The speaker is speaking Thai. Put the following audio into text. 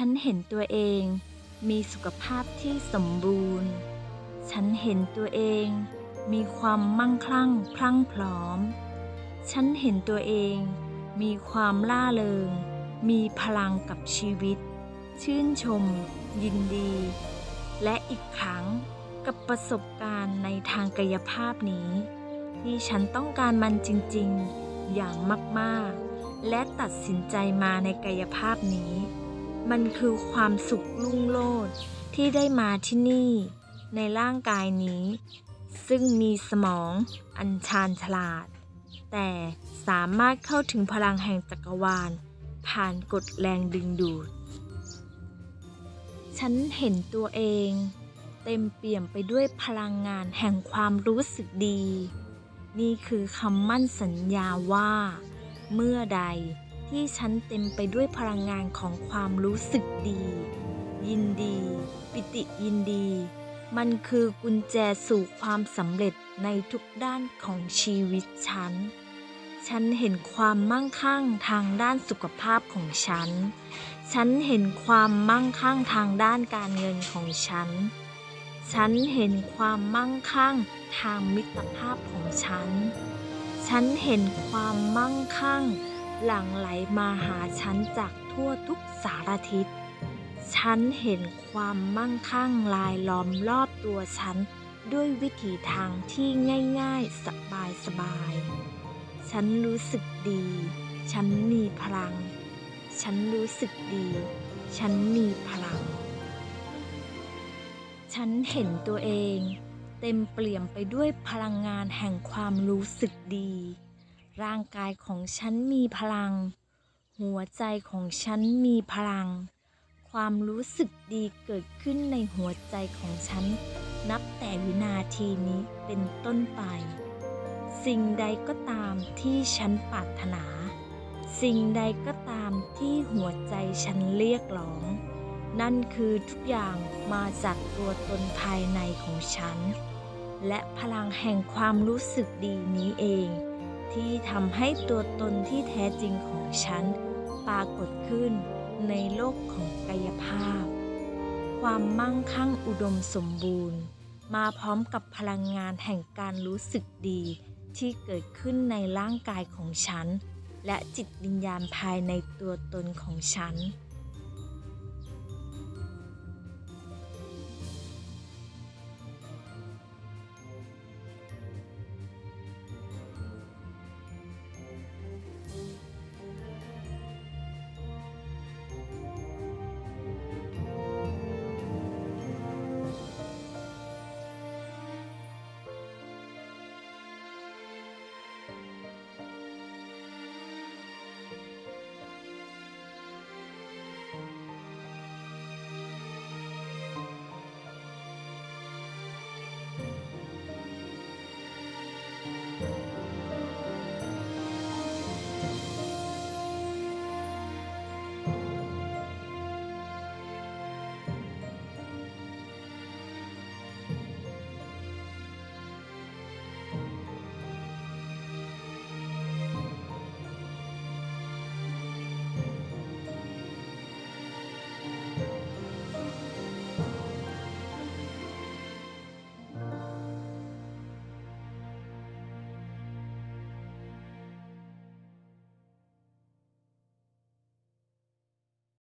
ฉันเห็นตัวเองมีสุขภาพที่สมบูรณ์ ฉันเห็นตัวเองมีความมั่งคั่งพรั่งพร้อม ฉันเห็นตัวเองมีความล่าเริง มีพลังกับชีวิต ชื่นชม ยินดี และอีกครั้งกับประสบการณ์ในทางกายภาพนี้ ที่ฉันต้องการมันจริงๆ อย่างมากๆ และตัดสินใจมาในกายภาพนี้ มันคือความสุขลุ่งโลดที่ได้มาที่นี่ ในร่างกายนี้ ซึ่งมีสมองอันชาญฉลาด แต่สามารถเข้าถึงพลังแห่งจักรวาล ผ่านกฎแรงดึงดูด ฉันเห็นตัวเอง เต็มเปี่ยมไปด้วยพลังงานแห่งความรู้สึกดี นี่คือคำมั่นสัญญาว่า เมื่อใด ที่ฉันเต็มไปด้วยพลังงานของความรู้สึกดี ยินดี ปิติยินดี มันคือกุญแจสู่ความสำเร็จในทุกด้านของชีวิตฉัน ฉันเห็นความมั่งคั่งทางด้านสุขภาพของฉัน ฉันเห็นความมั่งคั่งทางด้านการเงินของฉัน ฉันเห็นความมั่งคั่งทางมิตรภาพของฉัน ฉันเห็นความมั่งคั่ง หลั่งไหลมาหาฉันจากทั่วทุกสารทิศ ฉันเห็นความมั่งคั่งลายล้อมรอบตัวฉันด้วยวิถีทางที่ง่ายๆ สบายๆฉันรู้สึกดี ฉันมีพลัง ฉันรู้สึกดี ฉันมีพลัง ฉันเห็นตัวเอง เต็มเปลี่ยมไปด้วยพลังงานแห่งความรู้สึกดี ร่างกายของฉันมีพลัง หัวใจของฉันมีพลัง ความรู้สึกดีเกิดขึ้นในหัวใจของฉัน นับแต่วินาทีนี้เป็นต้นไป สิ่งใดก็ตามที่ฉันปรารถนา สิ่งใดก็ตามที่หัวใจฉันเรียกร้อง นั่นคือทุกอย่างมาจากตัวตนภายในของฉัน และพลังแห่งความรู้สึกดีนี้เอง ที่ทำให้ตัวตนที่แท้จริงของฉัน ปรากฏขึ้นในโลกของกายภาพ ความมั่งคั่งอุดมสมบูรณ์ มาพร้อมกับพลังงานแห่งการรู้สึกดี ที่เกิดขึ้นในร่างกายของฉัน และจิตวิญญาณภายในตัวตนของฉัน